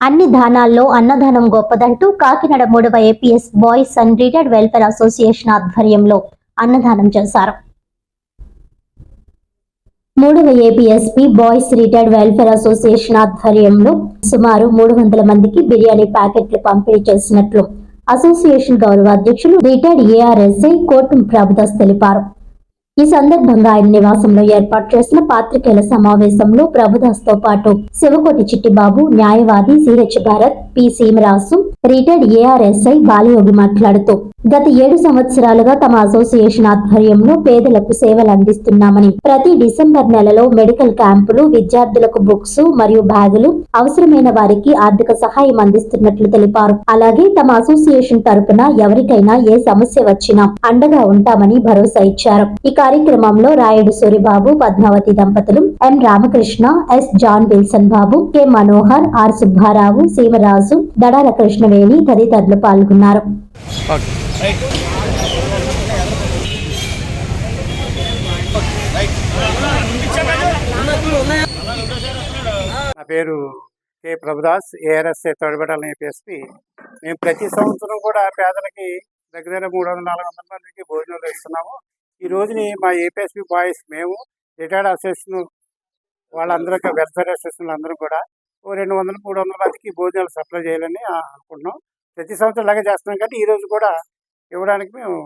అన్ని దానాల్లో అన్నదానం గొప్పదంటూ కాకినాడ మూడవ APS boys and retired welfare association ఆధ్వర్యంలో అన్నదానం చేశారు. మూడవ APSP boys retired welfare association ఆధ్వర్యంలో సుమారు మూడు వందల మందికి బిర్యానీ ప్యాకెట్లు పంపిణీ చేసినట్లు అసోసియేషన్ గౌరవ అధ్యక్షులు రిటైర్డ్ ఏఆర్ఎస్ఐ కోటం ప్రభుదాస్ తెలిపారు. ఈ సందర్భంగా ఆయన నివాసంలో ఏర్పాటు చేసిన పాత్రికేయుల సమావేశంలో ప్రభుదాస్తో పాటు శివకోటి చిట్టిబాబు న్యాయవాది CH Bharat P. Seemarasu retired ARSI Balayogi మాట్లాడుతూ గత ఏడు సంవత్సరాలుగా తమ అసోసియేషన్ ఆధ్వర్యంలో పేదలకు సేవలు అందిస్తున్నామని ప్రతి డిసెంబర్ నెలలో మెడికల్ క్యాంపులు విద్యార్థులకు బుక్స్ మరియు బ్యాగులు అవసరమైన వారికి ఆర్థిక సహాయం అందిస్తున్నట్లు తెలిపారు. అలాగే తమ అసోసియేషన్ తరపున ఎవరికైనా ఏ సమస్య వచ్చినా అండగా ఉంటామని భరోసా ఇచ్చారు. ఇక కార్యక్రమంలో రాయుడు సూరిబాబు పద్మావతి దంపతులు M Ramakrishna S John Wilson Babu K Manohar R Subbarao Seemaraju Dadala Krishnaveni తదితరులు పాల్గొన్నారు. నా పేరు కె ప్రభుదాస్ ఏఆర్ఎస్ఏ తోడబెట్టాలని ఏపీఎస్పి మేము ప్రతి సంవత్సరం కూడా పేదలకి దగ్గర దగ్గర మూడు వందల నాలుగు వందల మందికి భోజనాలు ఇస్తున్నాము. ఈ రోజుని మా ఏపీఎస్పి బాయ్స్ మేము రిటైర్డ్ అసోసియేషన్ వాళ్ళందరికీ వెల్ఫేర్ అసోసియేషన్ అందరూ కూడా ఓ రెండు వందల మూడు వందల మందికి భోజనాలు సప్లై చేయాలని అనుకుంటున్నాం. ప్రతి సంవత్సరం ఇలాగే చేస్తున్నాం కానీ ఈ రోజు కూడా ఇవ్వడానికి మేము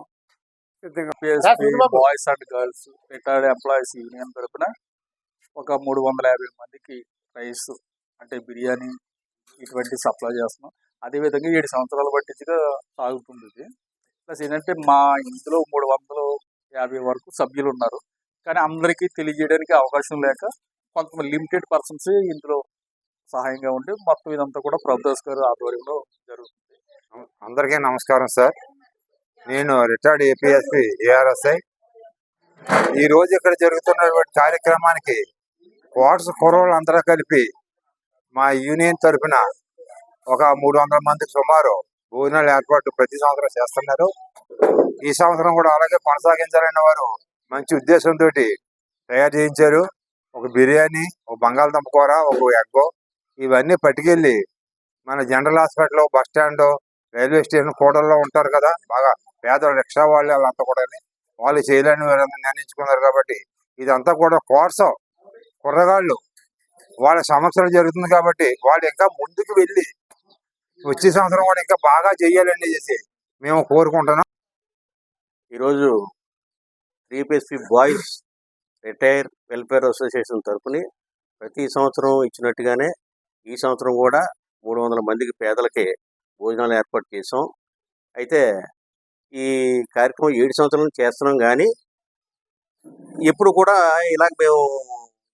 సిద్ధంగా boys and girls retired employees union తరపున ఒక మూడు వందల యాభై మందికి రైస్ అంటే బిర్యానీ ఇటువంటి సప్లై చేస్తున్నాం. అదేవిధంగా ఏడు సంవత్సరాల బట్టిగా సాగుతుంది ప్లస్ ఏంటంటే మా ఇందులో మూడు వందల యాభై వరకు సభ్యులు ఉన్నారు కానీ అందరికీ తెలియజేయడానికి అవకాశం లేక కొంతమంది లిమిటెడ్ పర్సన్స్ ఇందులో సహాయంగా ఉండి మొత్తం ఇదంతా కూడా ప్రభుదాస్ గారు ఆధ్వర్యంలో జరుగుతుంది. అందరికీ నమస్కారం సార్. నేను రిటైర్డ్ ఏపీఎస్పి ఏఆర్ఎస్ఐ. ఈ రోజు ఇక్కడ జరుగుతున్నటువంటి కార్యక్రమానికి క్వార్ట్స్ కుర్రోళ్ళు అందరూ కలిపి మా యూనియన్ తరఫున ఒక మూడు వందల మందికి సుమారు భోజనాలు ఏర్పాటు ప్రతి సంవత్సరం చేస్తున్నారు. ఈ సంవత్సరం కూడా అలాగే కొనసాగించాలన్న వారు మంచి ఉద్దేశంతో తయారు చేయించారు. ఒక బిర్యానీ ఒక బంగాళదుంప కూర ఒక ఎగ్గో ఇవన్నీ పట్టుకెళ్ళి మన general hospital bus stand railway station కూడల్లో ఉంటారు కదా బాగా పేద రిక్షా వాళ్ళు వాళ్ళంతా కూడా వాళ్ళు చేయలేని నిర్ణయించుకున్నారు కాబట్టి ఇదంతా కూడా కోర్సం. కుర్రగాళ్ళు వాళ్ళ సంవత్సరం జరుగుతుంది కాబట్టి వాళ్ళు ఇంకా ముందుకు వెళ్ళి వచ్చే సంవత్సరం కూడా ఇంకా బాగా చేయాలని చేసి మేము కోరుకుంటున్నాం. ఈరోజు three PSP boys retire welfare association తరఫుని ప్రతి సంవత్సరం ఇచ్చినట్టుగానే ఈ సంవత్సరం కూడా మూడు వందల మందికి పేదలకి భోజనాలు ఏర్పాటు చేసాం అయితే ఈ కార్యక్రమం ఏడు సంవత్సరాలు చేస్తున్నాం కానీ ఎప్పుడు కూడా ఇలాగ మేము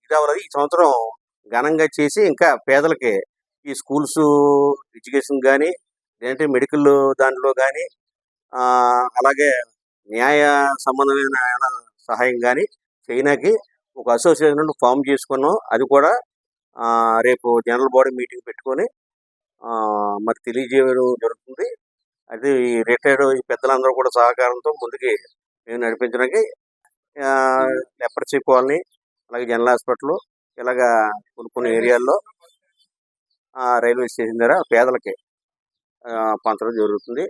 ఇది అవ్వలేదు. ఈ సంవత్సరం ఘనంగా చేసి ఇంకా పేదలకి ఈ స్కూల్స్ ఎడ్యుకేషన్ కానీ లేదంటే మెడికల్ దాంట్లో కానీ అలాగే న్యాయ సంబంధమైన సహాయం కానీ చైనాకి ఒక అసోసియేషన్ ఫామ్ చేసుకున్నాం. అది కూడా రేపు జనరల్ బాడీ మీటింగ్ పెట్టుకొని మరి తెలియజేయడం జరుగుతుంది. అది ఈ రిటైర్డ్ ఈ పెద్దలందరూ కూడా సహకారంతో ముందుకి మేము నడిపించడానికి లెపర్సీ కాలనీ అలాగే జనరల్ హాస్పిటల్ ఇలాగా కొన్ని కొన్ని ఏరియాల్లో రైల్వే స్టేషన్ దగ్గర పేదలకి పంచడం జరుగుతుంది.